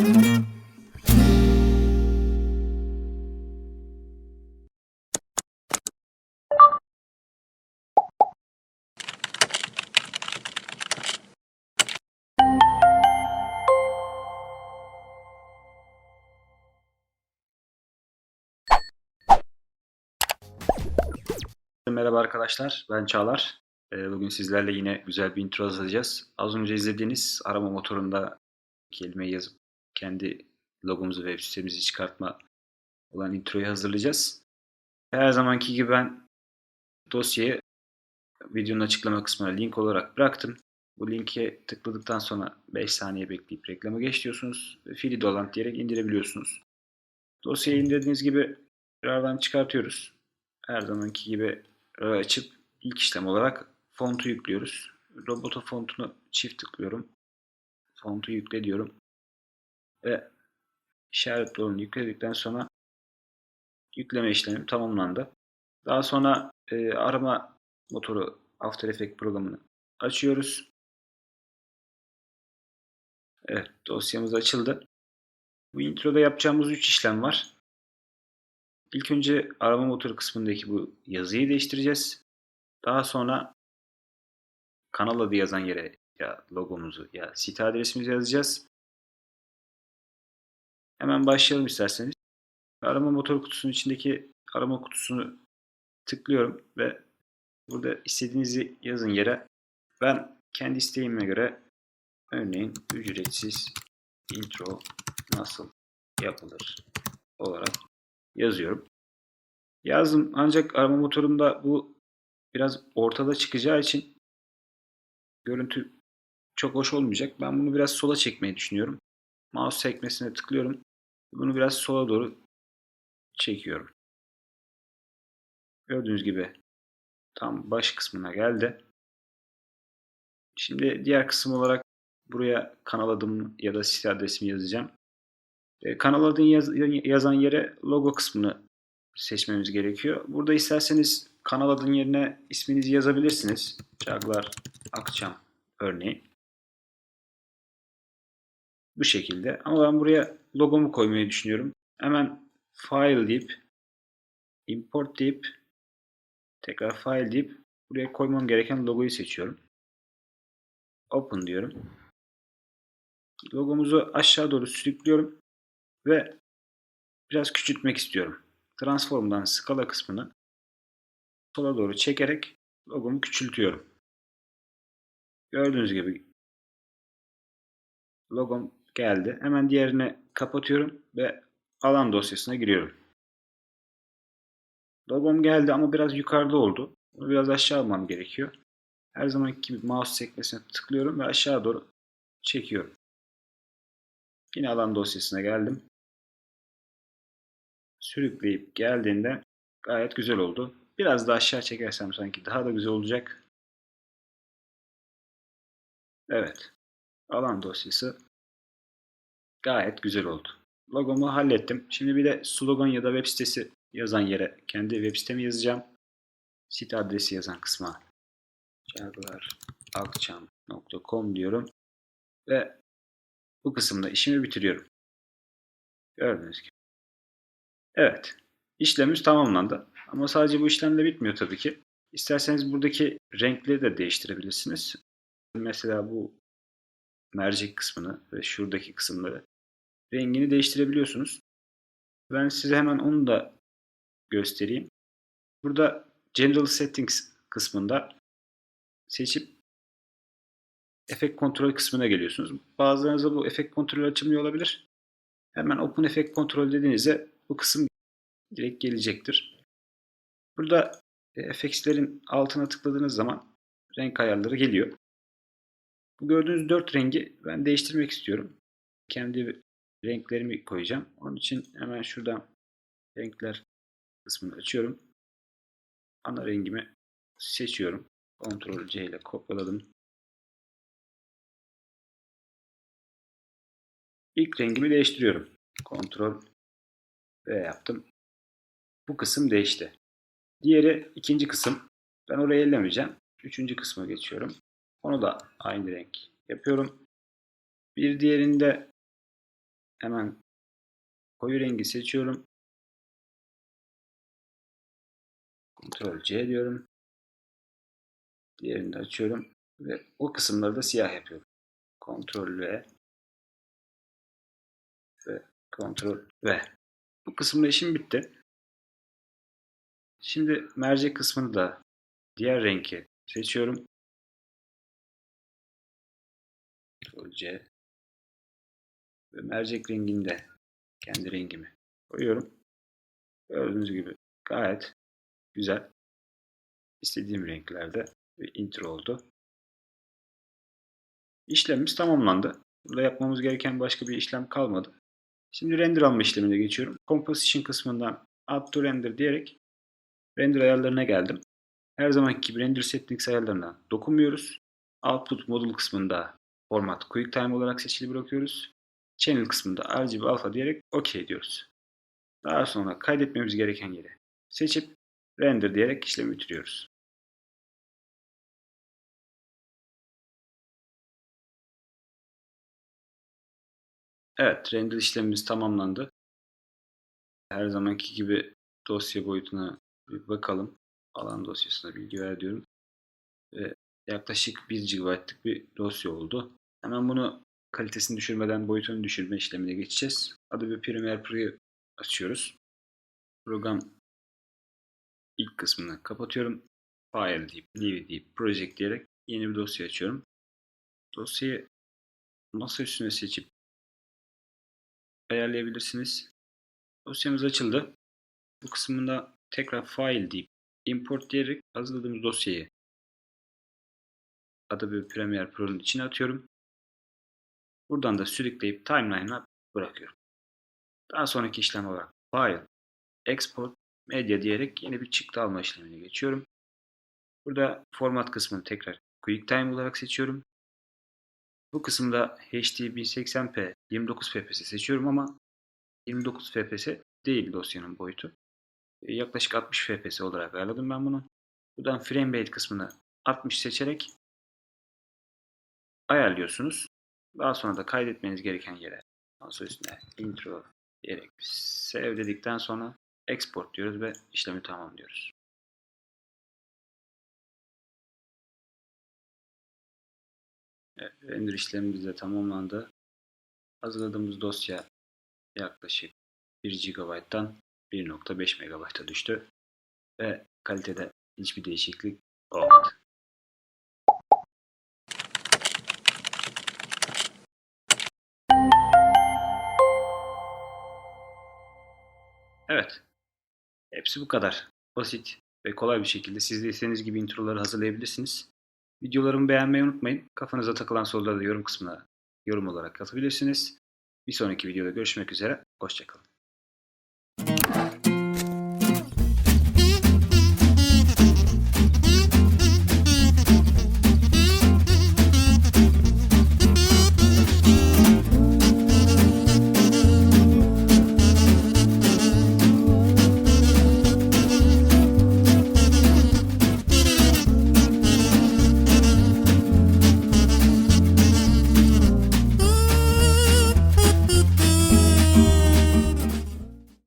Merhaba arkadaşlar, ben Çağlar. Ee, Bugün sizlerle yine güzel bir intro hazırlayacağız. Az önce izlediğiniz arama motorunda kelimeyi yazıp kendi logomuzu ve web sitemizi çıkartma olan introyu hazırlayacağız. Her zamanki gibi ben dosyayı videonun açıklama kısmına link olarak bıraktım. Bu linke tıkladıktan sonra 5 saniye bekleyip reklama geç diyorsunuz. Free dolant diyerek indirebiliyorsunuz. Dosyayı indirdiğiniz gibi RAR'dan çıkartıyoruz. Her zamanki gibi RAR açıp ilk işlem olarak fontu yüklüyoruz. Roboto fontunu çift tıklıyorum. Fontu yükle diyorum. Ve işaret dolunu yükledikten sonra yükleme işlemim tamamlandı. Daha sonra e, arama motoru After Effects programını açıyoruz. Evet dosyamız açıldı. Bu introda yapacağımız 3 işlem var. İlk önce arama motoru kısmındaki bu yazıyı değiştireceğiz. Daha sonra kanal adı yazan yere ya logomuzu ya site adresimizi yazacağız. Hemen başlayalım isterseniz. Arama motoru kutusunun içindeki arama kutusunu tıklıyorum ve burada istediğinizi yazın yere. Ben kendi isteğime göre örneğin ücretsiz intro nasıl yapılır olarak yazıyorum. Yazdım ancak arama motorunda bu biraz ortada çıkacağı için görüntü çok hoş olmayacak. Ben bunu biraz sola çekmeyi düşünüyorum. Mouse sekmesine tıklıyorum. Bunu biraz sola doğru çekiyorum. Gördüğünüz gibi tam baş kısmına geldi. Şimdi diğer kısım olarak buraya kanal adımı ya da site adresimi yazacağım. E, kanal adını yaz, yazan yere logo kısmını seçmemiz gerekiyor. Burada isterseniz kanal adının yerine isminizi yazabilirsiniz. Çağlar Akçam örneğin. Bu şekilde. Ama ben buraya logomu koymayı düşünüyorum. Hemen file deyip import deyip tekrar file deyip buraya koymam gereken logoyu seçiyorum. Open diyorum. Logomuzu aşağı doğru sürüklüyorum ve biraz küçültmek istiyorum. Transform'dan skala kısmını sola doğru çekerek logomu küçültüyorum. Gördüğünüz gibi logom geldi. Hemen diğerini kapatıyorum ve alan dosyasına giriyorum. Logom geldi ama biraz yukarıda oldu. Bunu biraz aşağı almam gerekiyor. Her zamanki gibi mouse sekmesine tıklıyorum ve aşağı doğru çekiyorum. Yine alan dosyasına geldim. Sürükleyip geldiğinde gayet güzel oldu. Biraz daha aşağı çekersem sanki daha da güzel olacak. Evet. Alan dosyası gayet güzel oldu. Logomu hallettim. Şimdi bir de slogan ya da web sitesi yazan yere kendi web sitemi yazacağım. Site adresi yazan kısma çağlaralkçam.com diyorum. Ve bu kısımda işimi bitiriyorum. Gördüğünüz gibi. Evet. işlemimiz tamamlandı. Ama sadece bu işlemle bitmiyor tabii ki. İsterseniz buradaki renkleri de değiştirebilirsiniz. Mesela bu mercek kısmını ve şuradaki kısımları rengini değiştirebiliyorsunuz. Ben size hemen onu da göstereyim. Burada General Settings kısmında seçip efekt kontrol kısmına geliyorsunuz. Bazılarınızda bu efekt kontrol açılmıyor olabilir. Hemen Open Effect Control dediğinizde bu kısım direkt gelecektir. Burada e, FX'lerin altına tıkladığınız zaman renk ayarları geliyor. Bu gördüğünüz dört rengi ben değiştirmek istiyorum. Kendi renklerimi koyacağım. Onun için hemen şuradan renkler kısmını açıyorum. Ana rengimi seçiyorum. Ctrl C ile kopyaladım. İlk rengimi değiştiriyorum. Ctrl V yaptım. Bu kısım değişti. Diğeri ikinci kısım. Ben orayı ellemeyeceğim. Üçüncü kısma geçiyorum. Onu da aynı renk yapıyorum. Bir diğerinde hemen koyu rengi seçiyorum. Ctrl C diyorum. Diğerini de açıyorum ve o kısımları da siyah yapıyorum. Ctrl V ve Ctrl V. Bu kısımda işim bitti. Şimdi mercek kısmını da diğer renki seçiyorum. Ctrl C ve mercek rengini de kendi rengimi koyuyorum. Gördüğünüz gibi gayet güzel. İstediğim renklerde bir intro oldu. İşlemimiz tamamlandı. Burada yapmamız gereken başka bir işlem kalmadı. Şimdi render alma işlemine geçiyorum. Composition kısmından Add to Render diyerek render ayarlarına geldim. Her zamanki gibi render settings ayarlarına dokunmuyoruz. Output modul kısmında format QuickTime olarak seçili bırakıyoruz. Channel kısmında RGB alpha diyerek OK diyoruz. Daha sonra kaydetmemiz gereken yere seçip render diyerek işlemi bitiriyoruz. Evet, render işlemimiz tamamlandı. Her zamanki gibi dosya boyutuna bir bakalım. Alan dosyasına bilgi ver diyorum. Ve yaklaşık 1 GB'lık bir dosya oldu. Hemen bunu kalitesini düşürmeden boyutunu düşürme işlemine geçeceğiz. Adobe Premiere Pro'yu açıyoruz. Program ilk kısmını kapatıyorum. File deyip, New deyip, Project diyerek yeni bir dosya açıyorum. Dosyayı masa üstüne seçip ayarlayabilirsiniz. Dosyamız açıldı. Bu kısmında tekrar File deyip, Import diyerek hazırladığımız dosyayı Adobe Premiere Pro'nun içine atıyorum. Buradan da sürükleyip timeline'a bırakıyorum. Daha sonraki işlem olarak File, Export, Media diyerek yeni bir çıktı alma işlemine geçiyorum. Burada format kısmını tekrar QuickTime olarak seçiyorum. Bu kısımda HD 1080p 29 fps seçiyorum ama 29 fps değil dosyanın boyutu. Yaklaşık 60 fps olarak ayarladım ben bunu. Buradan frame rate kısmını 60 seçerek ayarlıyorsunuz. Daha sonra da kaydetmeniz gereken yere masa üstüne intro diyerek save dedikten sonra export diyoruz ve işlemi tamamlıyoruz. Evet, render işlemimiz de tamamlandı. Hazırladığımız dosya yaklaşık 1 GB'dan 1.5 MB'a düştü ve kalitede hiçbir değişiklik olmadı. Evet. Hepsi bu kadar. Basit ve kolay bir şekilde siz de istediğiniz gibi introları hazırlayabilirsiniz. Videolarımı beğenmeyi unutmayın. Kafanıza takılan soruları da yorum kısmına yorum olarak atabilirsiniz. Bir sonraki videoda görüşmek üzere. Hoşçakalın.